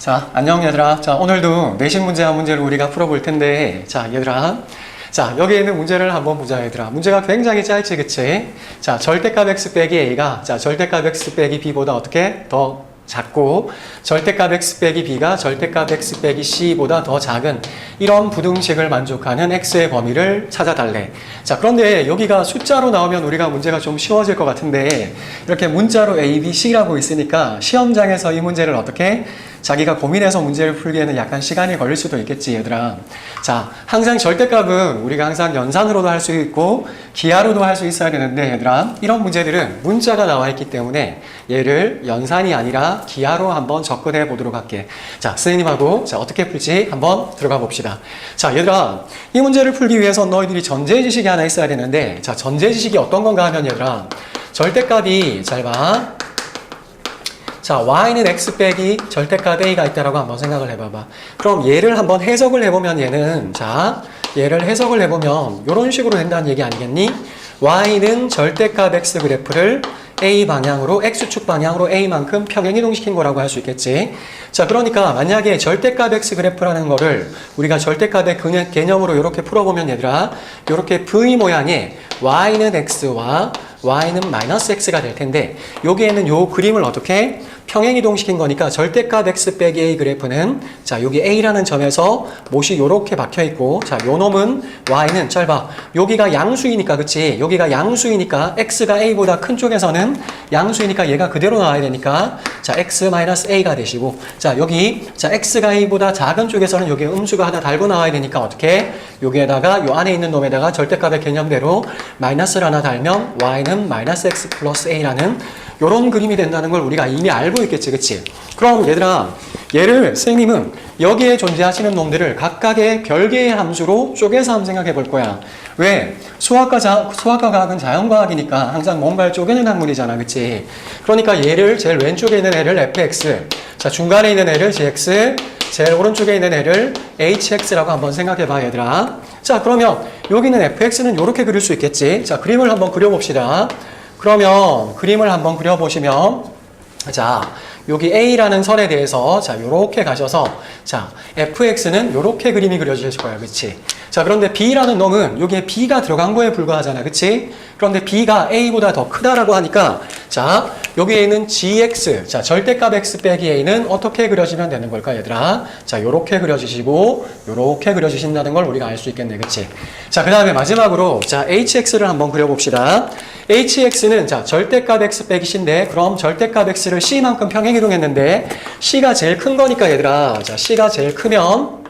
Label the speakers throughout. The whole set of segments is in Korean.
Speaker 1: 자, 안녕 얘들아. 자, 오늘도 내신 문제 한 문제를 우리가 풀어볼 텐데, 자, 얘들아. 자, 여기 있는 문제를 한번 보자, 얘들아. 문제가 굉장히 짧지, 그치? 자, 절대값 x 빼기 a가, 자, 절대값 x 빼기 b보다 어떻게? 더 작고, 절대값 x 빼기 b가 절대값 x 빼기 c보다 더 작은 이런 부등식을 만족하는 x의 범위를 찾아달래. 자, 그런데 여기가 숫자로 나오면 우리가 문제가 좀 쉬워질 것 같은데, 이렇게 문자로 a, b, c라고 있으니까 시험장에서 이 문제를 어떻게 자기가 고민해서 문제를 풀기에는 약간 시간이 걸릴 수도 있겠지, 얘들아. 자, 항상 절대값은 우리가 항상 연산으로도 할 수 있고, 기하로도 할 수 있어야 되는데, 얘들아. 이런 문제들은 문자가 나와 있기 때문에 얘를 연산이 아니라 기하로 한번 접근해 보도록 할게. 자, 선생님하고 자, 어떻게 풀지 한번 들어가 봅시다. 자, 얘들아. 이 문제를 풀기 위해서 너희들이 전제 지식이 하나 있어야 되는데, 자, 전제 지식이 어떤 건가 하면 얘들아. 절대값이, 잘 봐. 자, y는 x 빼기 절대값 a가 있다라고 한번 생각을 해봐봐. 그럼 얘를 한번 해석을 해보면 얘는 자, 얘를 해석을 해보면 이런 식으로 된다는 얘기 아니겠니? y는 절대값 x 그래프를 a 방향으로 x축 방향으로 a만큼 평행 이동시킨 거라고 할 수 있겠지. 자, 그러니까 만약에 절대값 x 그래프라는 거를 우리가 절대값의 개념으로 이렇게 풀어보면 얘들아, 이렇게 v 모양의 y는 x와 y는 마이너스 x가 될 텐데 여기에는 요 그림을 어떻게 평행 이동시킨 거니까 절대값 x 빼기 a 그래프는 자 여기 a라는 점에서 못이 요렇게 박혀 있고 자요 놈은 y는 짧아. 여기가 양수이니까 그치? 여기가 양수이니까 x가 a보다 큰 쪽에서는 양수이니까 얘가 그대로 나와야 되니까 자 x 마이너스 a가 되시고 자 여기 자 x가 a보다 작은 쪽에서는 여기 음수가 하나 달고 나와야 되니까 어떻게? 여기에다가 요 안에 있는 놈에다가 절대값의 개념대로 마이너스를 하나 달면 y는 마이너스 x 플러스 a라는 요런 그림이 된다는 걸 우리가 이미 알고 있겠지, 그치? 그럼 얘들아, 얘를 선생님은 여기에 존재하시는 놈들을 각각의 별개의 함수로 쪼개서 한번 생각해 볼 거야. 왜? 수학과, 자, 수학과 과학은 자연과학이니까 항상 뭔가를 쪼개는 학문이잖아, 그치? 그러니까 얘를 제일 왼쪽에 있는 애를 fx, 자, 중간에 있는 애를 gx, 제일 오른쪽에 있는 애를 hx라고 한번 생각해 봐, 얘들아. 자, 그러면 여기는 fx는 이렇게 그릴 수 있겠지? 자, 그림을 한번 그려봅시다. 그러면 그림을 한번 그려보시면 자 여기 A라는 선에 대해서 자 요렇게 가셔서 자 fx는 요렇게 그림이 그려질 거예요. 그치? 자 그런데 b라는 놈은 여기에 b가 들어간 거에 불과하잖아. 그치? 그런데 b가 a보다 더 크다라고 하니까 자 여기에는 gx 자 절대값 x 빼기 a는 어떻게 그려지면 되는 걸까 얘들아? 자 요렇게 그려주시고 요렇게 그려주신다는 걸 우리가 알 수 있겠네 그치? 자 그 다음에 마지막으로 자 hx를 한번 그려봅시다. Hx는 자 절대값 x 빼기 c인데 그럼 절대값 x를 c만큼 평행 이동했는데 c가 제일 큰 거니까 얘들아. 자 c가 제일 크면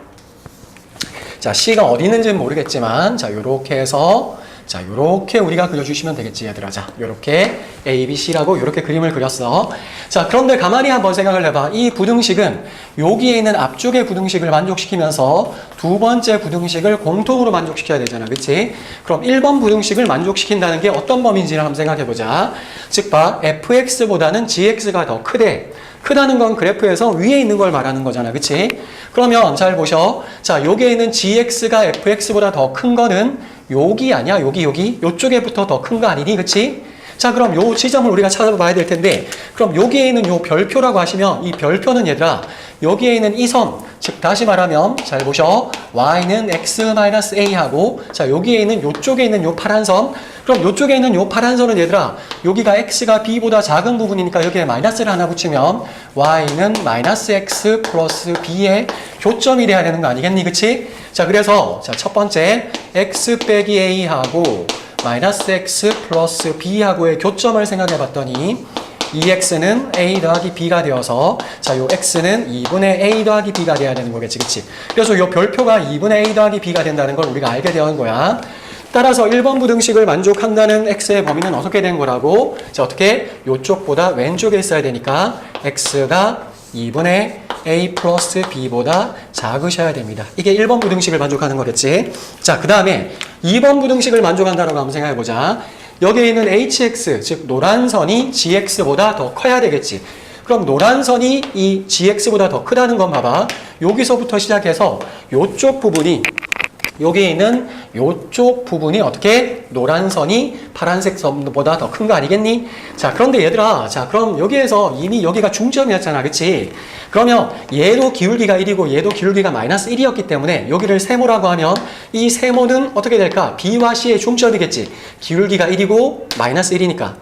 Speaker 1: 자 c가 어디 있는지는 모르겠지만 자 요렇게 해서 자 요렇게 우리가 그려주시면 되겠지 얘들아. 자 요렇게 A, B, C라고 요렇게 그림을 그렸어. 자 그런데 가만히 한번 생각을 해봐. 이 부등식은 여기에 있는 앞쪽의 부등식을 만족시키면서 두 번째 부등식을 공통으로 만족시켜야 되잖아. 그치? 그럼 1번 부등식을 만족시킨다는 게 어떤 범위인지를 한번 생각해 보자. 즉 봐. Fx보다는 gx가 더 크대. 크다는 건 그래프에서 위에 있는 걸 말하는 거잖아. 그치? 그러면 잘 보셔. 자, 여기에 있는 gx가 fx보다 더 큰 거는 여기 아니야? 여기, 여기? 요쪽에부터 더 큰 거 아니니? 그치? 자, 그럼 요 지점을 우리가 찾아봐야 될 텐데, 그럼 여기에 있는 요 별표라고 하시면, 이 별표는 얘들아, 여기에 있는 이 선, 즉, 다시 말하면, 잘 보셔. y는 x-a 하고, 자, 여기에 있는 요쪽에 있는 요 파란 선, 그럼 요쪽에 있는 요 파란 선은 얘들아, 여기가 x가 b보다 작은 부분이니까 여기에 마이너스를 하나 붙이면, y는 마이너스 x 플러스 b의 교점이 돼야 되는 거 아니겠니? 그치? 자, 그래서, 자, 첫 번째, x 빼기 a 하고, 마이너스 x 플러스 b하고의 교점을 생각해 봤더니 2x는 a 더하기 b가 되어서 자, 요 x는 2분의 a 더하기 b가 돼야 되는 거겠지, 그치? 그래서 요 별표가 2분의 a 더하기 b가 된다는 걸 우리가 알게 되는 거야. 따라서 1번 부등식을 만족한다는 x의 범위는 어떻게 된 거라고? 자, 어떻게? 요쪽보다 왼쪽에 있어야 되니까 x가 2분의 a 플러스 b보다 작으셔야 됩니다. 이게 1번 부등식을 만족하는 거겠지. 자, 그 다음에 2번 부등식을 만족한다라고 한번 생각해보자. 여기에 있는 hx, 즉 노란 선이 gx보다 더 커야 되겠지. 그럼 노란 선이 이 gx보다 더 크다는 건 봐봐. 여기서부터 시작해서 요쪽 부분이 여기에 있는 요쪽 부분이 어떻게 노란 선이 파란색 선보다 더 큰 거 아니겠니? 자, 그런데 얘들아, 자, 그럼 여기에서 이미 여기가 중점이었잖아, 그치? 그러면 얘도 기울기가 1이고 얘도 기울기가 마이너스 1이었기 때문에 여기를 세모라고 하면 이 세모는 어떻게 될까? B와 C의 중점이겠지. 기울기가 1이고 마이너스 1이니까.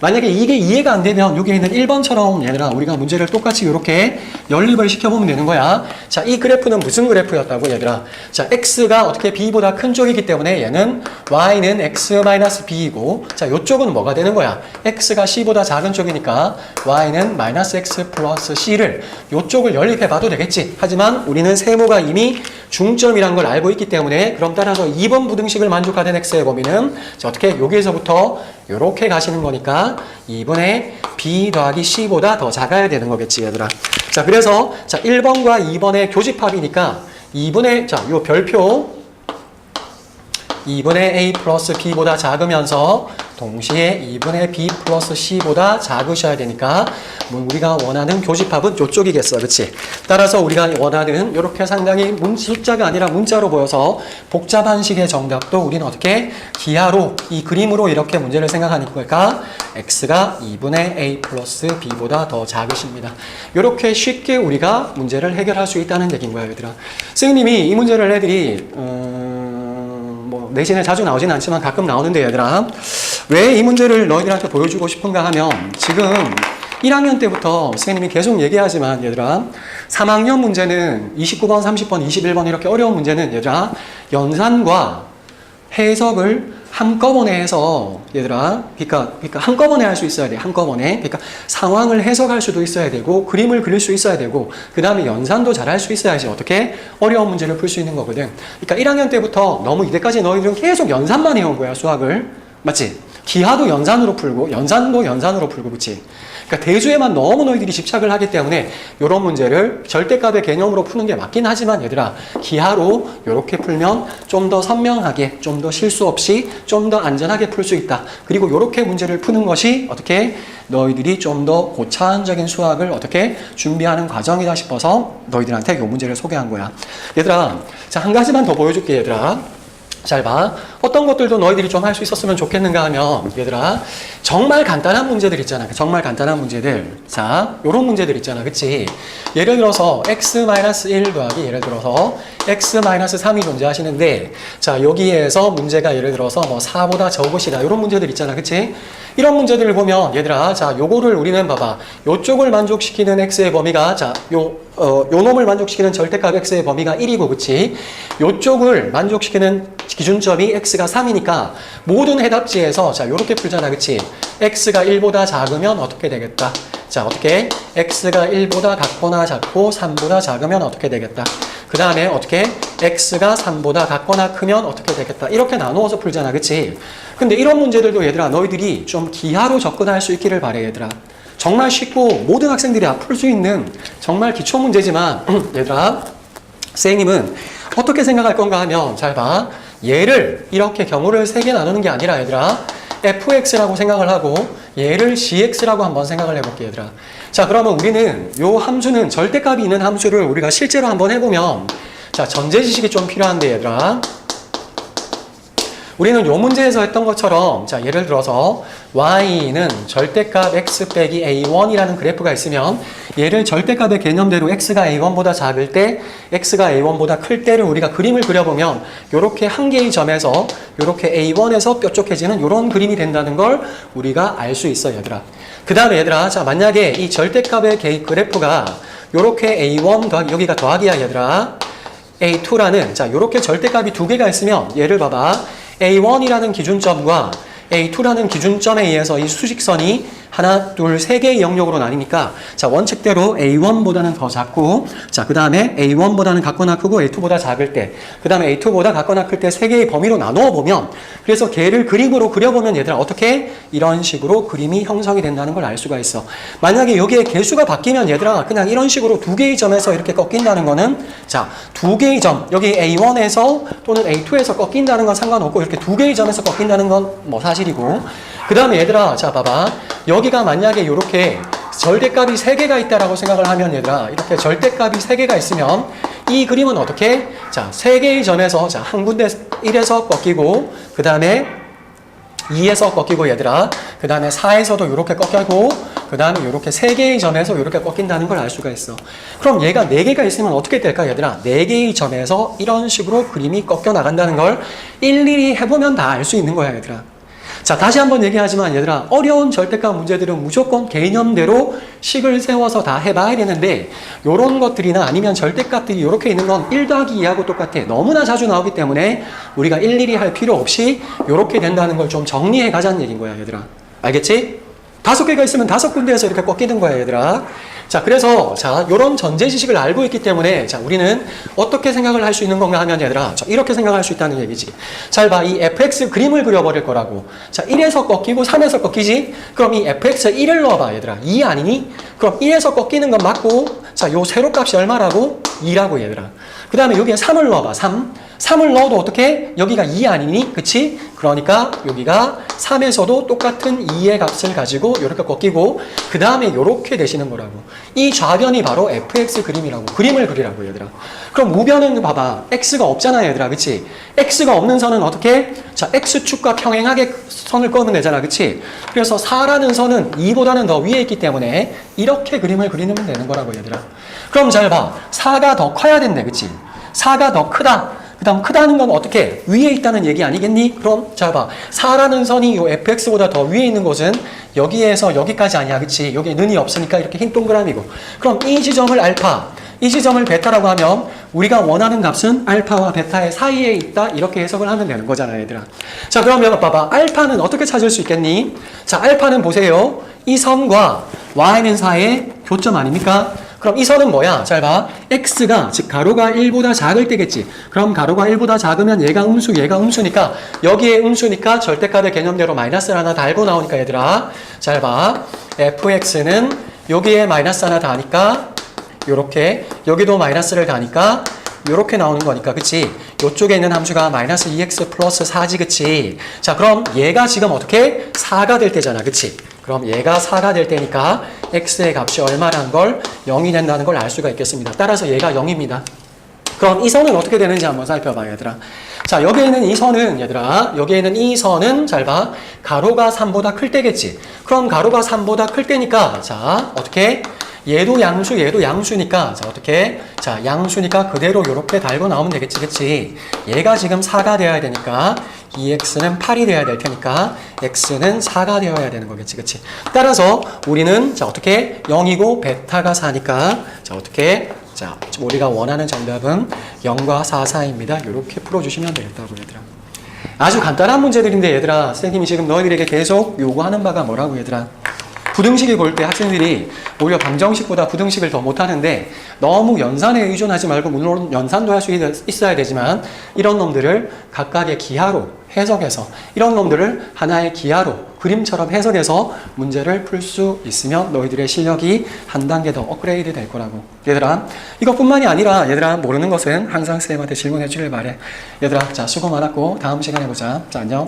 Speaker 1: 만약에 이게 이해가 안 되면 여기 있는 1번처럼 얘들아 우리가 문제를 똑같이 이렇게 연립을 시켜보면 되는 거야. 자, 이 그래프는 무슨 그래프였다고 얘들아? 자, x가 어떻게 b보다 큰 쪽이기 때문에 얘는 y는 x-b이고 자, 요쪽은 뭐가 되는 거야? x가 c보다 작은 쪽이니까 y는 마이너스 x 플러스 c를 요쪽을 연립해 봐도 되겠지. 하지만 우리는 세모가 이미 중점이란 걸 알고 있기 때문에 그럼 따라서 2번 부등식을 만족하는 x의 범위는 자, 어떻게 여기에서부터 이렇게 가시는 거니까 2분의 b 더하기 c보다 더 작아야 되는 거겠지 얘들아. 자 그래서 자 1번과 2번의 교집합이니까 2분의 자 요 별표 2분의 a 플러스 b보다 작으면서 동시에 2분의 b 플러스 c보다 작으셔야 되니까 뭐 우리가 원하는 교집합은 이쪽이겠어 그렇지 따라서 우리가 원하는 이렇게 상당히 문, 숫자가 아니라 문자로 보여서 복잡한 식의 정답도 우리는 어떻게 기하로 이 그림으로 이렇게 문제를 생각하니까? X가 2분의 a 플러스 b보다 더 작으십니다. 이렇게 쉽게 우리가 문제를 해결할 수 있다는 얘기인 거야 얘들아. 선생님이 이 문제를 애들이 음, 뭐 내신에 자주 나오진 않지만 가끔 나오는데 얘들아. 왜 이 문제를 너희들한테 보여주고 싶은가 하면 지금 1학년 때부터 선생님이 계속 얘기하지만 얘들아 3학년 문제는 29번, 30번, 21번 이렇게 어려운 문제는 얘들아 연산과 해석을 한꺼번에 해서 얘들아 그러니까, 그러니까 한꺼번에 할 수 있어야 돼 한꺼번에. 그러니까 상황을 해석할 수도 있어야 되고 그림을 그릴 수 있어야 되고 그 다음에 연산도 잘 할 수 있어야지 어떻게? 어려운 문제를 풀 수 있는 거거든. 그러니까 1학년 때부터 너무 이때까지 너희들은 계속 연산만 해온 거야 수학을. 맞지? 기하도 연산으로 풀고 연산도 연산으로 풀고 그치? 그러니까 대수에만 너무 너희들이 집착을 하기 때문에 이런 문제를 절대값의 개념으로 푸는 게 맞긴 하지만 얘들아 기하로 이렇게 풀면 좀 더 선명하게 좀 더 실수 없이 좀 더 안전하게 풀 수 있다 그리고 이렇게 문제를 푸는 것이 어떻게 너희들이 좀 더 고차원적인 수학을 어떻게 준비하는 과정이다 싶어서 너희들한테 이 문제를 소개한 거야 얘들아 자 한 가지만 더 보여줄게 얘들아 잘 봐. 어떤 것들도 너희들이 좀 할 수 있었으면 좋겠는가 하면, 얘들아, 정말 간단한 문제들 있잖아. 정말 간단한 문제들. 자, 요런 문제들 있잖아. 그치? 예를 들어서, x-1 더하기, 예를 들어서, x-3이 존재하시는데, 자, 여기에서 문제가 예를 들어서 뭐 4보다 적으시다. 요런 문제들 있잖아. 그치? 이런 문제들을 보면, 얘들아, 자, 요거를 우리는 봐봐. 요쪽을 만족시키는 x의 범위가, 자, 요, 어, 요 놈을 만족시키는 절대값 x의 범위가 1이고, 그치? 요쪽을 만족시키는 기준점이 x 가 3이니까 모든 해답지에서 자, 요렇게 풀잖아. 그치? x가 1보다 작으면 어떻게 되겠다? 자, 어떻게? x가 1보다 같거나 작고 3보다 작으면 어떻게 되겠다? 그 다음에 어떻게? x가 3보다 같거나 크면 어떻게 되겠다? 이렇게 나누어서 풀잖아. 그치? 근데 이런 문제들도 얘들아, 너희들이 좀 기하로 접근할 수 있기를 바래, 얘들아. 정말 쉽고 모든 학생들이 풀 수 있는 정말 기초 문제지만 얘들아 선생님은 어떻게 생각할 건가 하면 잘 봐. 얘를 이렇게 경우를 세 개 나누는 게 아니라 얘들아 fx라고 생각을 하고 얘를 gx라고 한번 생각을 해볼게 얘들아. 자 그러면 우리는 요 함수는 절대값이 있는 함수를 우리가 실제로 한번 해보면 자 전제 지식이 좀 필요한데 얘들아. 우리는 요 문제에서 했던 것처럼 자 예를 들어서 y는 절대값 x 빼기 a1이라는 그래프가 있으면 얘를 절대값의 개념대로 x가 a1보다 작을 때 x가 a1보다 클 때를 우리가 그림을 그려보면 요렇게 한 개의 점에서 요렇게 a1에서 뾰족해지는 요런 그림이 된다는 걸 우리가 알 수 있어 얘들아. 그 다음에 얘들아 자 만약에 이 절대값의 개- 그래프가 요렇게 a1 더하기 여기가 더하기야 얘들아. A2라는 자 요렇게 절대값이 두 개가 있으면 얘를 봐봐 A1이라는 기준점과 A2라는 기준점에 의해서 이 수직선이 하나, 둘, 세 개의 영역으로 나뉘니까 자 원칙대로 A1보다는 더 작고 자 그 다음에 A1보다는 같거나 크고 A2보다 작을 때 그 다음에 A2보다 같거나 클 때 세 개의 범위로 나누어 보면 그래서 걔를 그림으로 그려보면 얘들아 어떻게? 이런 식으로 그림이 형성이 된다는 걸 알 수가 있어. 만약에 여기에 개수가 바뀌면 얘들아 그냥 이런 식으로 두 개의 점에서 이렇게 꺾인다는 거는 자 두 개의 점 여기 A1에서 또는 A2에서 꺾인다는 건 상관없고 이렇게 두 개의 점에서 꺾인다는 건 뭐 사실이고. 그 다음에 얘들아 자 봐봐 여기가 만약에 이렇게 절대값이 세 개가 있다라고 생각을 하면 얘들아 이렇게 절대값이 세 개가 있으면 이이 그림은 어떻게? 자, 세 개의 점에서 자, 한 군데 1에서 꺾이고 그 다음에 2에서 꺾이고 얘들아 그 다음에 4에서도 이렇게 꺾이고 그 다음에 이렇게 세 개의 점에서 이렇게 꺾인다는 걸 알 수가 있어. 그럼 얘가 네 개가 있으면 어떻게 될까 얘들아? 네 개의 점에서 이런 식으로 그림이 꺾여 나간다는 걸 일일이 해보면 다 알 수 있는 거야 얘들아 자 다시 한번 얘기하지만 얘들아 어려운 절대값 문제들은 무조건 개념대로 식을 세워서 다 해봐야 되는데 요런 것들이나 아니면 절대값들이 이렇게 있는 건 1 더하기 2하고 똑같아 너무나 자주 나오기 때문에 우리가 일일이 할 필요 없이 이렇게 된다는 걸 좀 정리해 가자는 얘기인 거야 얘들아 알겠지? 다섯 개가 있으면 다섯 군데에서 이렇게 꺾이는 거야 얘들아. 자 그래서 자 요런 전제 지식을 알고 있기 때문에 자 우리는 어떻게 생각을 할 수 있는 건가 하면 얘들아. 자, 이렇게 생각할 수 있다는 얘기지. 잘 봐 이 fx 그림을 그려버릴 거라고. 자 1에서 꺾이고 3에서 꺾이지? 그럼 이 fx 1을 넣어봐 얘들아. 2 아니니? 그럼 1에서 꺾이는 건 맞고 자 요 세로값이 얼마라고? 2라고 얘들아. 그 다음에 여기에 3을 넣어봐 3 3을 넣어도 어떻게? 여기가 2 아니니? 그치? 그러니까 여기가 3에서도 똑같은 2의 값을 가지고 이렇게 꺾이고 그 다음에 이렇게 되시는 거라고 이 좌변이 바로 fx 그림이라고 그림을 그리라고 얘들아 그럼 우변은 봐봐 x가 없잖아 얘들아 그치? x가 없는 선은 어떻게? 자 x축과 평행하게 선을 꺼면 되잖아 그치? 그래서 4라는 선은 2보다는 더 위에 있기 때문에 이렇게 그림을 그리면 되는 거라고 얘들아 그럼 잘 봐 4가 더 커야 된대 그치? 4가 더 크다 그 다음 크다는 건 어떻게? 위에 있다는 얘기 아니겠니? 그럼 자 봐. 4라는 선이 요 fx보다 더 위에 있는 곳은 여기에서 여기까지 아니야. 그치? 여기에 는이 없으니까 이렇게 흰 동그라미고. 그럼 이 지점을 알파, 이 지점을 베타라고 하면 우리가 원하는 값은 알파와 베타의 사이에 있다. 이렇게 해석을 하면 되는 거잖아, 얘들아. 자, 그러면 봐봐. 알파는 어떻게 찾을 수 있겠니? 자, 알파는 보세요. 이 선과 y는 사이의 교점 아닙니까? 그럼 이 선은 뭐야? 잘 봐. x가 즉 가로가 1보다 작을 때겠지. 그럼 가로가 1보다 작으면 얘가 음수, 얘가 음수니까 여기에 음수니까 절대값의 개념대로 마이너스를 하나 달고 나오니까 얘들아. 잘 봐. fx는 여기에 마이너스 하나 다니까 요렇게 여기도 마이너스를 다니까 요렇게 나오는 거니까 그치? 요쪽에 있는 함수가 마이너스 2x 플러스 4지 그치? 자 그럼 얘가 지금 어떻게? 4가 될 때잖아 그치? 그럼 얘가 4가 될 때니까 x의 값이 얼마라는 걸 0이 된다는 걸 알 수가 있겠습니다. 따라서 얘가 0입니다. 그럼 이 선은 어떻게 되는지 한번 살펴봐 얘들아. 자 여기에 있는 이 선은 얘들아 여기에 있는 이 선은 잘 봐. 가로가 3보다 클 때겠지. 그럼 가로가 3보다 클 때니까 자 어떻게? 얘도 양수, 얘도 양수니까, 자, 어떻게? 자, 양수니까 그대로 이렇게 달고 나오면 되겠지, 그치? 얘가 지금 4가 되어야 되니까, 2x는 8이 되어야 될 테니까, x는 4가 되어야 되는 거겠지, 그치? 따라서 우리는, 자, 어떻게? 0이고, 베타가 4니까, 자, 어떻게? 자, 우리가 원하는 정답은 0과 4 사이입니다. 이렇게 풀어주시면 되겠다고, 얘들아. 아주 간단한 문제들인데, 얘들아, 선생님이 지금 너희들에게 계속 요구하는 바가 뭐라고, 얘들아? 부등식을 볼때 학생들이 오히려 방정식보다 부등식을 더 못하는데 너무 연산에 의존하지 말고 물론 연산도 할 수 있어야 되지만 이런 놈들을 각각의 기하로 해석해서 이런 놈들을 하나의 기하로 그림처럼 해석해서 문제를 풀 수 있으면 너희들의 실력이 한 단계 더 업그레이드 될 거라고. 얘들아 이것뿐만이 아니라 얘들아 모르는 것은 항상 쌤한테 질문해 주길 바래. 얘들아 자 수고 많았고 다음 시간에 보자. 자 안녕